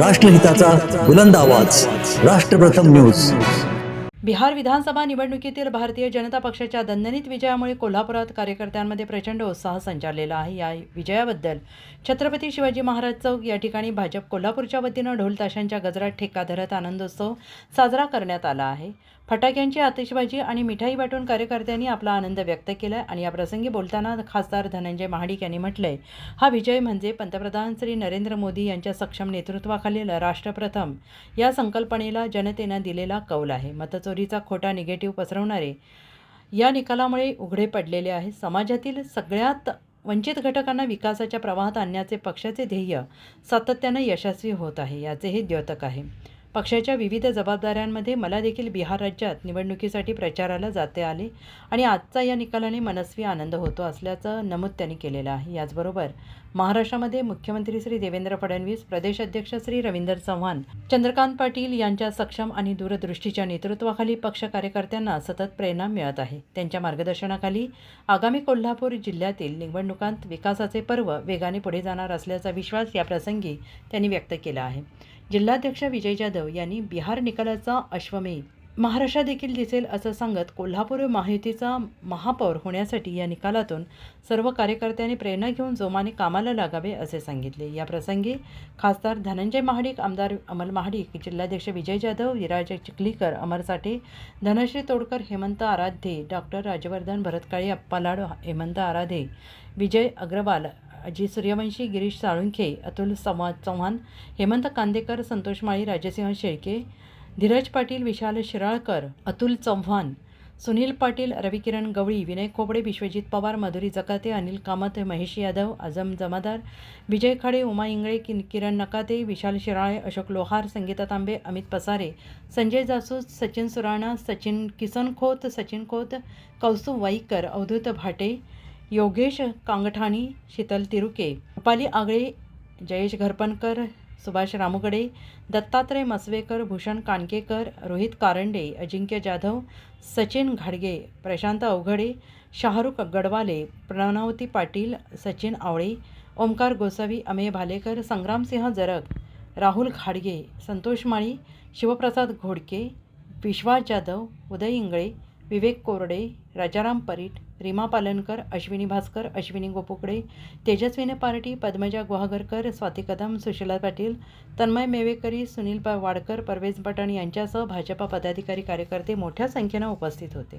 राष्ट्रहिताचा बुलंद आवाज. राष्ट्रप्रथम न्यूज. बिहार विधानसभा निवडणुकीतील भारतीय जनता पक्षाच्या दणदणीत विजयामुळे कोल्हापुरात कार्यकर्त्यांमध्ये प्रचंड उत्साह संचारलेला आहे. या विजयाबद्दल छत्रपती शिवाजी महाराज चौक या ठिकाणी भाजप कोल्हापूरच्या वतीनं ढोलताशांच्या गजरात ठेका धरत आनंदोत्सव साजरा करण्यात आला आहे. फटाक्यांची आतिषबाजी आणि मिठाई वाटून कार्यकर्त्यांनी आपला आनंद व्यक्त केला आणि या प्रसंगी बोलताना खासदार धनंजय महाडिक यांनी म्हटलंय हा विजय म्हणजे पंतप्रधान श्री नरेंद्र मोदी यांच्या सक्षम नेतृत्वाखालील राष्ट्रप्रथम. या संकल्पनेला जनतेनं दिलेला कौल आहे. मतचोरीचा खोटा निगेटिव्ह पसरवणारे या निकालामुळे उघडे पडलेले आहे समाजातील सगळ्यात वंचित घटकांना विकासाच्या प्रवाहात आणण्याचे पक्षाचे ध्येय सातत्यानं यशस्वी होत आहे याचे हे द्योतक आहे. पक्षाच्या विविध जबाबदाऱ्यांमध्ये मला देखील बिहार राज्यात निवडणुकीसाठी प्रचाराला जाते आले आणि आजचा या निकालाने मनस्वी आनंद होतो असल्याचं नमूद त्यांनी केलेलं आहे. याचबरोबर महाराष्ट्रामध्ये मुख्यमंत्री श्री देवेंद्र फडणवीस प्रदेश अध्यक्ष श्री रवींद्र चव्हाण चंद्रकांत पाटील यांच्या सक्षम आणि दूरदृष्टीच्या नेतृत्वाखाली पक्ष कार्यकर्त्यांना सतत प्रेरणा मिळत आहे. त्यांच्या मार्गदर्शनाखाली आगामी कोल्हापूर जिल्ह्यातील निवडणुकांत विकासाचे पर्व वेगाने पुढे जाणार असल्याचा विश्वास या प्रसंगी त्यांनी व्यक्त केला आहे. जिल्हाध्यक्ष विजय जाधव यांनी बिहार निकालाचा अश्वमेध. महाराष्ट्रात देखील दिसेल असं सांगत कोल्हापूर महायुतीचा महापौर होण्यासाठी या निकालातून सर्व कार्यकर्त्यांनी प्रेरणा घेऊन जोमाने कामाला लागावे असे सांगितले. या प्रसंगी खासदार धनंजय महाडिक आमदार अमल महाडिक जिल्हाध्यक्ष विजय जाधव विराज चिखलीकर अमर साठे धनश्री तोडकर हेमंत आराध्ये डॉक्टर राजवर्धन भरतकाळे अप्पा हेमंत आराधे विजय अग्रवाल अजित सूर्यवंशी गिरीश साळुंखे अतुल संवाद चव्हाण हेमंत कांदेकर संतोष माळी राजसिंह शेळके धीरज पाटील विशाल शिराळकर अतुल चव्हाण सुनील पाटील रविकिरण गवळी विनय खोबडे विश्वजित पवार मधुरी जकाते अनिल कामत महेश यादव आझम जमादार विजय खाडे उमा इंगळे कि किरण नकाते विशाल शिराळे अशोक लोहार संगीता तांबे अमित पसारे संजय जासूस सचिन सुराणा सचिन किसन खोत सचिन खोत कौस्तुभ वाईकर अवधूत भाटे योगेश कांगठाणी शीतल तिरुके रुपाली आगळे जयेश घरपणकर सुभाष रामुगडे दत्तात्रय मसवेकर भूषण कानकेकर रोहित कारंडे अजिंक्य जाधव सचिन घाडगे प्रशांत अवघडे शाहरुख गडवाले प्रणवती पाटील सचिन आवळे ओमकार गोसावी अमेय भालेकर संग्रामसिंह जरग राहुल घाडगे संतोष माळी शिवप्रसाद घोडके विश्वास जाधव उदय इंगळे विवेक कोरडे राजाराम परीट रीमा पालनकर अश्विनी भास्कर अश्विनी गोपुकडे तेजस्विनी पार्टी पद्मजा गुहागरकर स्वाती कदम सुशीला पाटील तन्मय मेवेकरी सुनील वाडकर परवेज पठाण यांच्यासह भाजपा पदाधिकारी कार्यकर्ते मोठ्या संख्येनं उपस्थित होते.